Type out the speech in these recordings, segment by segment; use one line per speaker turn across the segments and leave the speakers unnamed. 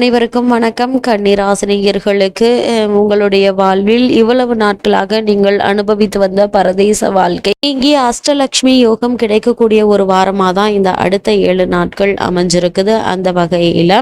அனைவருக்கும் வணக்கம். கன்னிராசினியர்களுக்கு உங்களுடைய வாழ்வில் இவ்வளவு நாட்களாக நீங்கள் அனுபவித்து வந்த பரதேச வாழ்க்கை. இங்கே அஷ்டலட்சுமி யோகம் கிடைக்கக்கூடிய ஒரு வாரமாக தான் இந்த அடுத்த ஏழு நாட்கள் அமைஞ்சிருக்குது. அந்த வகையில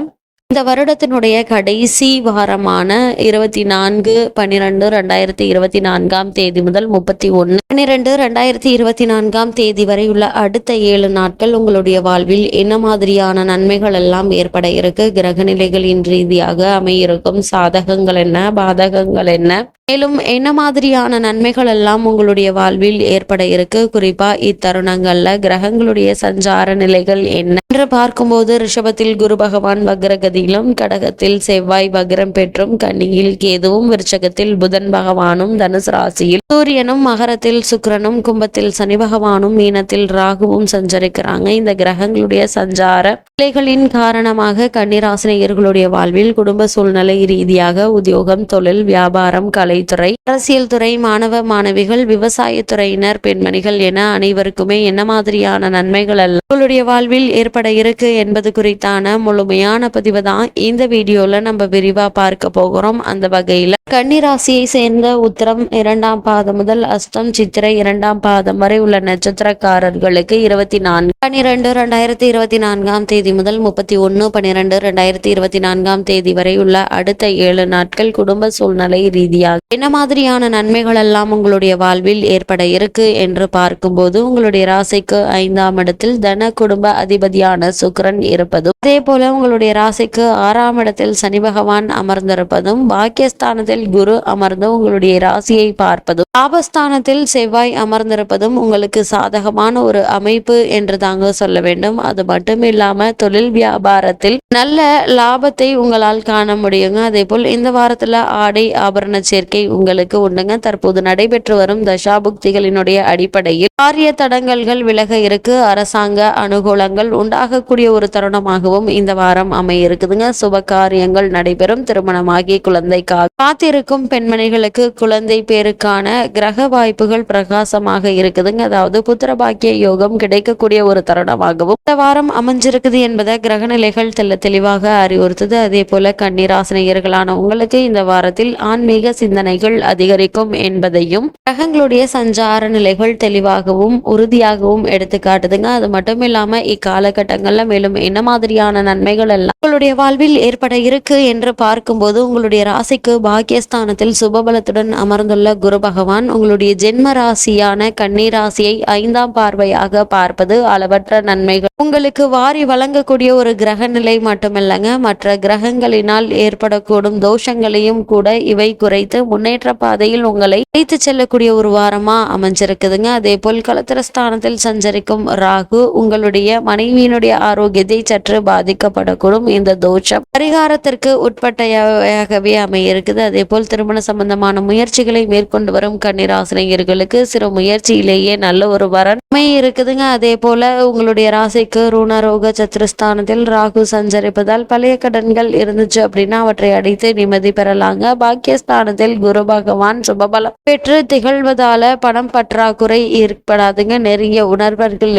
இந்த வருடத்தினுடைய கடைசி வாரமான இருபத்தி நான்கு பன்னிரெண்டு ரெண்டாயிரத்தி இருபத்தி நான்காம் தேதி முதல் முப்பத்தி ஒன்று பன்னிரெண்டு ரெண்டாயிரத்தி இருபத்தி நான்காம் தேதி வரை உள்ள அடுத்த ஏழு நாட்கள் உங்களுடைய வாழ்வில் என்ன மாதிரியான நன்மைகள் எல்லாம் ஏற்பட இருக்கு? கிரக நிலைகளின் ரீதியாக அமையிருக்கும். சாதகங்கள் என்ன? பாதகங்கள் என்ன? மேலும் என்ன மாதிரியான நன்மைகள் எல்லாம் உங்களுடைய வாழ்வில் ஏற்பட இருக்கு? குறிப்பா இத்தருணங்கள்ல கிரகங்களுடைய சஞ்சார நிலைகள் என்ன? என்று பார்க்கும்போது ரிஷபத்தில் குரு பகவான் வக்ரகதியிலும் கடகத்தில் செவ்வாய் வக்ரம் பெற்றும் கன்னியில் கேதுவும் விருச்சகத்தில் புதன் பகவானும் தனுசு ராசியில் சூரியனும் மகரத்தில் சுக்கிரனும் கும்பத்தில் சனி பகவானும் மீனத்தில் ராகுவும் சஞ்சரிக்கிறாங்க. இந்த கிரகங்களுடைய சஞ்சார நிலைகளின் காரணமாக கன்னிராசினியர்களுடைய வாழ்வில் குடும்ப சூழ்நிலை ரீதியாக உத்தியோகம் தொழில் வியாபாரம் கலை கலைத்துறை அரசியல் துறை மாணவ மாணவிகள் விவசாயத்துறையினர் பெண்மணிகள் என அனைவருக்குமே என்ன மாதிரியான நன்மைகள் அல்ல? உங்களுடைய வாழ்வில் ஏற்பட இருக்கு என்பது குறித்தான முழுமையான பதிவு தான் இந்த வீடியோல நம்ம விரிவா பார்க்க போகிறோம். அந்த வகையில கன்னிராசியை சேர்ந்த உத்தரம் இரண்டாம் பாதம் முதல் அஸ்தம் சித்திரை இரண்டாம் பாதம் வரை உள்ள நட்சத்திரக்காரர்களுக்கு இருபத்தி நான்கு பன்னிரெண்டு ரெண்டாயிரத்தி இருபத்தி நான்காம் தேதி முதல் முப்பத்தி ஒன்று பன்னிரெண்டு ரெண்டாயிரத்தி இருபத்தி நான்காம் தேதி வரை உள்ள அடுத்த ஏழு நாட்கள் குடும்ப சூழ்நிலை ரீதியாக என்ன மாதிரியான நன்மைகள் எல்லாம் உங்களுடைய வாழ்வில் ஏற்பட இருக்கு என்று பார்க்கும்போது உங்களுடைய ராசிக்கு ஐந்தாம் இடத்தில் தன குடும்ப அதிபதியான சுக்கரன் இருப்பதும் அதே போல உங்களுடைய ராசிக்கு ஆறாம் இடத்தில் சனி பகவான் அமர்ந்திருப்பதும் பாக்கியஸ்தானத்தில் குரு அமர்ந்து உங்களுடைய ராசியை பார்ப்பதும் லாபஸ்தானத்தில் செவ்வாய் அமர்ந்திருப்பதும் உங்களுக்கு சாதகமான ஒரு அமைப்பு என்று தாங்க சொல்ல வேண்டும். அது மட்டும் இல்லாம தொழில் வியாபாரத்தில் நல்ல லாபத்தை உங்களால் காண முடியுங்க. அதே போல் இந்த வாரத்துல ஆடை ஆபரண சேர்க்கை உங்களுக்கு உண்டுங்க. தற்போது நடைபெற்று வரும் தசாபுக்திகளினுடைய அடிப்படையில் காரிய தடங்கல்கள் விலக இருக்கு. அரசாங்க அனுகூலங்கள் உண்டாகக்கூடிய ஒரு தருணமாகவும் இந்த வாரம் அமைய இருக்குதுங்க. சுப காரியங்கள் நடைபெறும். திருமணமாகி குழந்தைக்காக இருக்கும் பெண்மணிகளுக்கு குழந்தை பேருக்கான கிரக வாய்ப்புகள் பிரகாசமாக இருக்குதுங்க. அதாவது புத்திர பாக்கிய யோகம் கிடைக்கக்கூடிய ஒரு தருணமாகவும் இந்த வாரம் அமைஞ்சிருக்குது என்பதை கிரக நிலைகள் தெல்ல தெளிவாக அறிவுறுத்துது. அதே போல கன்னிராசினியர்களான உங்களுக்கு இந்த வாரத்தில் ஆன்மீக சிந்தனைகள் அதிகரிக்கும் என்பதையும் கிரகங்களுடைய சஞ்சார நிலைகள் தெளிவாகவும் உறுதியாகவும் எடுத்து காட்டுதுங்க. அது மட்டும் இல்லாம இக்காலகட்டங்கள்ல மேலும் என்ன மாதிரியான நன்மைகள் எல்லாம் உங்களுடைய வாழ்வில் ஏற்பட இருக்கு என்று பார்க்கும்போது உங்களுடைய ராசிக்கு பாக்கிய பாக்கியஸ்தானத்தில் சுபபலத்துடன் அமர்ந்துள்ள குரு பகவான் உங்களுடைய ஜென்ம ராசியான கன்னி ராசியை ஐந்தாம் பார்வையாக பார்ப்பது அளவற்ற நன்மைகள். உங்களுக்கு வாரி வழங்கக்கூடிய ஒரு கிரக நிலை மட்டுமில்லைங்க மற்ற கிரகங்களினால் ஏற்படக்கூடும் தோஷங்களையும் கூட இவை குறைத்து முன்னேற்ற பாதையில் உங்களை வைத்து செல்லக்கூடிய ஒரு வாரமா அமைஞ்சிருக்குதுங்க. அதே போல் கலத்திரஸ்தானத்தில் சஞ்சரிக்கும் ராகு உங்களுடைய மனைவியினுடைய ஆரோக்கியத்தை சற்று பாதிக்கப்படக்கூடும். இந்த தோஷம் பரிகாரத்திற்கு உட்பட்டையாகவே அமையிருக்குது அதே போல் திருமண சம்பந்தமான முயற்சிகளை மேற்கொண்டு வரும் கன்னிராசினியர்களுக்கு சிறு முயற்சியிலேயே நல்ல ஒரு வரன் இருக்குதுங்க. அதே போல உங்களுடைய ராசிக்கு ருணரோக சத்துருஸ்தானத்தில் ராகு சஞ்சரிப்பதால் பழைய கடன்கள் இருந்துச்சு அப்படின்னா அவற்றை அடித்து நிம்மதி பெறலாங்க. பாக்கியஸ்தானத்தில் குரு பகவான் சுபபலம் பெற்று திகழ்வதால பணம் பற்றாக்குறை ஏற்படாதுங்க. நெருங்கிய உணர்வர்கள்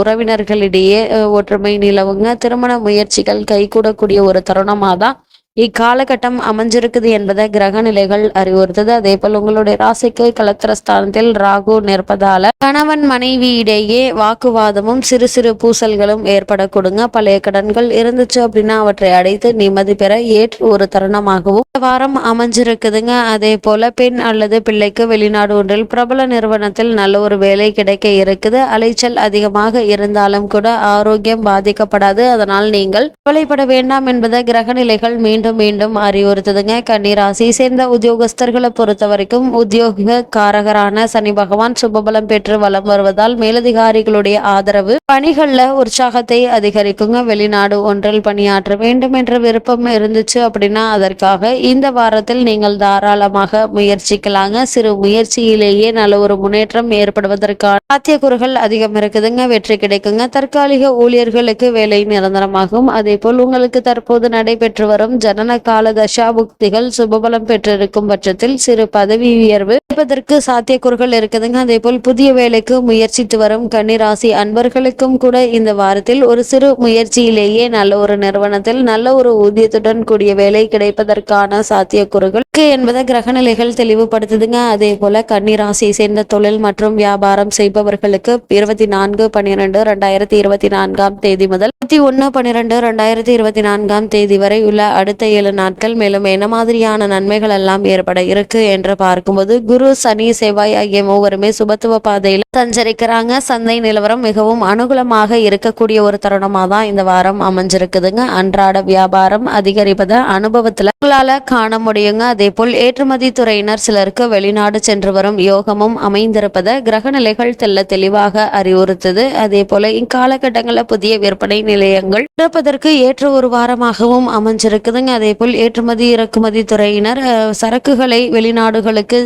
உறவினர்களிடையே ஒற்றுமை நிலவுங்க. திருமண முயற்சிகள் கைகூடக்கூடிய ஒரு தருணமாக தான் இக்காலகட்டம் அமைஞ்சிருக்குது என்பதை கிரக நிலைகள் அறிவுறுத்தது. அதே போல் உங்களுடைய ராசிக்கு கலத்திரஸ்தானத்தில் ராகு நிற்பதால கணவன் மனைவி இடையே வாக்குவாதமும் சிறு சிறு பூசல்களும் ஏற்படக்கூடுங்க பழைய கடன்கள் இருந்துச்சு அப்படின்னா அவற்றை அடைத்து நிம்மதி பெற ஏற்று ஒரு தருணமாகவும் இந்த வாரம் அமைஞ்சிருக்குதுங்க. அதே போல பெண் அல்லது பிள்ளைக்கு வெளிநாடு ஒன்றில் பிரபல நிறுவனத்தில் நல்ல ஒரு வேலை கிடைக்க இருக்குது. அலைச்சல் அதிகமாக இருந்தாலும் கூட ஆரோக்கியம் பாதிக்கப்படாது. அதனால் நீங்கள் கவலைப்பட வேண்டாம் என்பதை கிரக நிலைகள் மீண்டும் மீண்டும் அறிவுறுத்துதுங்க. கன்னிராசி சேர்ந்த உத்தியோகஸ்தர்களை பொறுத்த வரைக்கும் உத்தியோக காரகரான சனி பகவான் சுபபலம் பெற்று வலம் வருவதால் மேலதிகாரிகளுடைய ஆதரவு பணிகள்ல உற்சாகத்தை அதிகரிக்குங்க. வெளிநாடு ஒன்றில் பணியாற்ற வேண்டும் என்ற விருப்பம் இருந்துச்சு அப்படின்னா அதற்காக இந்த வாரத்தில் நீங்கள் தாராளமாக முயற்சிக்கலாங்க. சிறு முயற்சியிலேயே நல்ல ஒரு முன்னேற்றம் ஏற்படுவதற்கான சாத்தியக்கூறுகள் அதிகம் இருக்குதுங்க. வெற்றி கிடைக்குங்க. தற்காலிக ஊழியர்களுக்கு வேலை நிரந்தரமாகும். அதே போல் உங்களுக்கு தற்போது நடைபெற்று வரும் ஜனன கால தசா புக்திகள் சுபபலம் பெற்றிருக்கும் பட்சத்தில் சிறு பதவி உயர்வு கிடைப்பதற்கு சாத்தியக்கூறுகள் இருக்குதுங்க. அதே போல் புதிய வேலைக்கு முயற்சித்து வரும் கன்னிராசி அன்பர்களுக்கும் கூட இந்த வாரத்தில் ஒரு சிறு முயற்சியிலேயே நல்ல ஒரு நிறுவனத்தில் நல்ல ஒரு ஊதியத்துடன் கூடிய வேலை கிடைப்பதற்கான சாத்தியக்கூறுகள் என்பதை கிரகநிலைகள் தெளிவுபடுத்துதுங்க. அதே போல கன்னிராசியை சேர்ந்த தொழில் மற்றும் வியாபாரம் செய்பவர்களுக்கு இருபத்தி நான்கு பன்னிரெண்டு ரெண்டாயிரத்தி இருபத்தி நான்காம் தேதி முதல் இருபத்தி ஒன்று பன்னிரெண்டு ரெண்டாயிரத்தி இருபத்தி நான்காம் தேதி வரை உள்ள அடுத்த ஏழு நாட்கள் மேலும் என்ன மாதிரியான நன்மைகள் எல்லாம் ஏற்பட இருக்கு என்று பார்க்கும்போது குரு சனி செவ்வாய் ஆகிய மூவருமே சுபத்துவ பாதையில் சஞ்சரிக்கிறாங்க. சந்தை நிலவரம் மிகவும் அனுகூலமாக இருக்கக்கூடிய ஒரு தருணமாக தான் இந்த வாரம் அமைஞ்சிருக்குதுங்க. அன்றாட வியாபாரம் அதிகரிப்பதை அனுபவத்துல உங்களால காண முடியுங்க. அதே போல் ஏற்றுமதி துறையினர் சிலருக்கு வெளிநாடு சென்று வரும் யோகமும் அமைந்திருப்பதை கிரகநிலைகள் தெல்ல தெளிவாக அறிவுறுத்துது. அதே போல இக்காலகட்டங்களில் புதிய விற்பனை நிலையங்கள் திறப்பதற்கு ஏற்ற ஒரு வாரமாகவும் அமைஞ்சிருக்குதுங்க. அதேபோல் ஏற்றுமதி இறக்குமதி துறையினர் சரக்குகளை வெளிநாடுகளுக்கு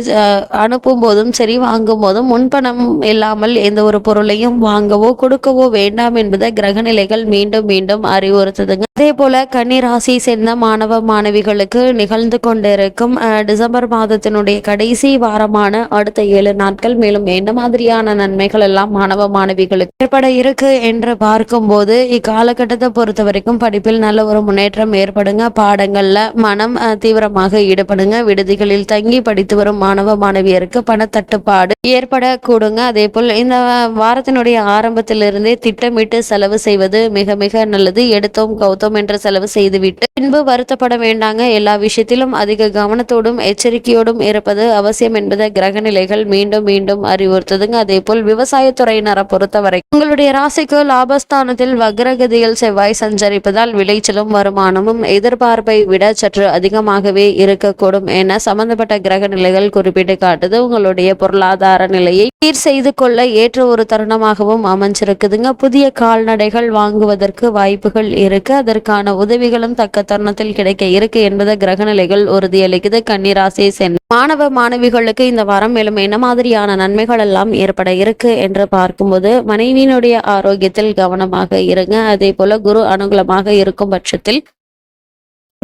அனுப்பும் போதும் சரி வாங்கும் போதும் முன்பணம் இல்லாமல் எந்த ஒரு பொருளையும் வாங்கவோ கொடுக்கவோ வேண்டாம் என்பதை கிரகநிலைகள் மீண்டும் மீண்டும் அறிவுறுத்துதுங்க. அதே போல கன்னிராசி சேர்ந்த மாணவ மாணவிகளுக்கு நிகழ்ந்து கொண்டிருக்கும் டிசம்பர் மாதத்தினுடைய கடைசி வாரமான அடுத்த ஏழு நாட்கள் மேலும் எந்த மாதிரியான நன்மைகள் எல்லாம் மாணவ மாணவிகளுக்கு ஏற்பட இருக்கு என்று பார்க்கும்போது இக்காலகட்டத்தை பொறுத்த வரைக்கும் படிப்பில் நல்ல ஒரு முன்னேற்றம் ஏற்படுங்க. பாடங்களில் மனம் தீவிரமாக ஈடுபடுங்க. விடுதிகளில் தங்கி படித்து வரும் மாணவ மாணவியருக்கு பணத்தட்டுப்பாடு ஏற்படக்கூடுங்க. அதே போல் இந்த வாரத்தினுடைய ஆரம்பத்திலிருந்தே திட்டமிட்டு செலவு செய்வது மிக மிக நல்லது. எடுத்தோம் கௌத்தோம் என்று செலவு செய்துவிட்டு பின்பு வருத்தப்பட வேண்டாங்க. எல்லா விஷயத்திலும் அதிக கவனத்தோடும் எச்சரிக்கையோடும் இருப்பது அவசியம் என்பதை கிரகநிலைகள் மீண்டும் மீண்டும் அறிவுறுத்துதுங்க. அதே போல் விவசாயத்துறையினரை பொறுத்தவரை உங்களுடைய ராசிக்கு லாபஸ்தானத்தில் வக்ரகதியில் செவ்வாய் சஞ்சரிப்பதால் விளைச்சலும் வருமானமும் எதிர்பார்ப்பு விட சற்று அதிகமாகவே இருக்கக்கூடும் என சம்பந்தப்பட்ட கிரக நிலைகள் குறிப்பிட்டு காட்டுது. உங்களுடைய பொருளாதார நிலையை சீர் செய்து கொள்ள ஏற்ற ஒரு தருணமாகவும் அமைஞ்சிருக்குதுங்க. புதிய கால்நடைகள் வாங்குவதற்கு வாய்ப்புகள் இருக்கு. அதற்கான உதவிகளும் தக்க தருணத்தில் கிடைக்க இருக்கு என்பதை கிரகநிலைகள் உறுதியளிக்குது. கன்னிராசியை சேர்ந்த மாணவ மாணவிகளுக்கு இந்த வாரம் மேலும் என்ன மாதிரியான நன்மைகள் எல்லாம் ஏற்பட இருக்கு என்று பார்க்கும்போது மனைவியினுடைய ஆரோக்கியத்தில் கவனமாக இருங்க. அதே போல குரு அனுகூலமாக இருக்கும் பட்சத்தில்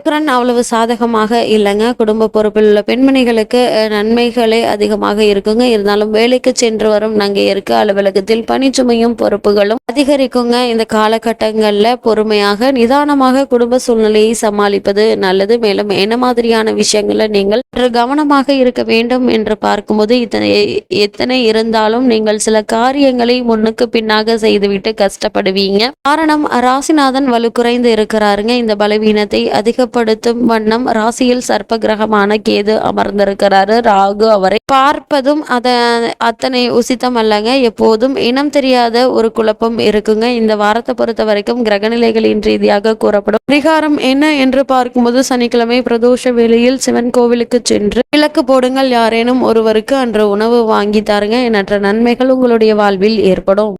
சுக்கிரன் அவ்வளவு சாதகமாக இல்லைங்க. குடும்ப பொறுப்பில் உள்ள பெண்மணிகளுக்கு நன்மைகளே அதிகமாக இருக்குங்க. இருந்தாலும் வேலைக்கு சென்று வரும் நங்கையருக்கு அலுவலகத்தில் பணிச்சுமையும் பொறுப்புகளும் அதிகரிக்குங்க. இந்த காலகட்டங்களில் பொறுமையாக நிதானமாக குடும்ப சூழ்நிலையை சமாளிப்பது நல்லது. மேலும் என்ன மாதிரியான விஷயங்களை நீங்கள் கவனமாக இருக்க வேண்டும் என்று பார்க்கும்போது இத்தனை எத்தனை இருந்தாலும் நீங்கள் சில காரியங்களை முன்னுக்கு பின்னாக செய்துவிட்டு கஷ்டப்படுவீங்க. காரணம் ராசிநாதன் வலு குறைந்து இருக்கிறாருங்க. இந்த பலவீனத்தை அதிக அதிகப்படுத்தும் வண்ணம் ராசியில் சர்ப்ப கிரகமான கேது அமர்ந்திருக்கிறாரு. ராகு அவரை பார்ப்பதும் அத அத்தனை உசித்தம் அல்லங்க. எப்போதும் இனம் தெரியாத ஒரு குழப்பம் இருக்குங்க. இந்த வாரத்தை பொறுத்த வரைக்கும் கிரகநிலைகளின் ரீதியாக கூறப்படும். பரிகாரம் என்ன என்று பார்க்கும்போது சனிக்கிழமை பிரதோஷ வேளையில் சிவன் கோவிலுக்கு சென்று விளக்கு போடுங்கள். யாரேனும் ஒருவருக்கு அன்று உணவு வாங்கி தாருங்க. எண்ணற்ற நன்மைகள் உங்களுடைய வாழ்வில் ஏற்படும்.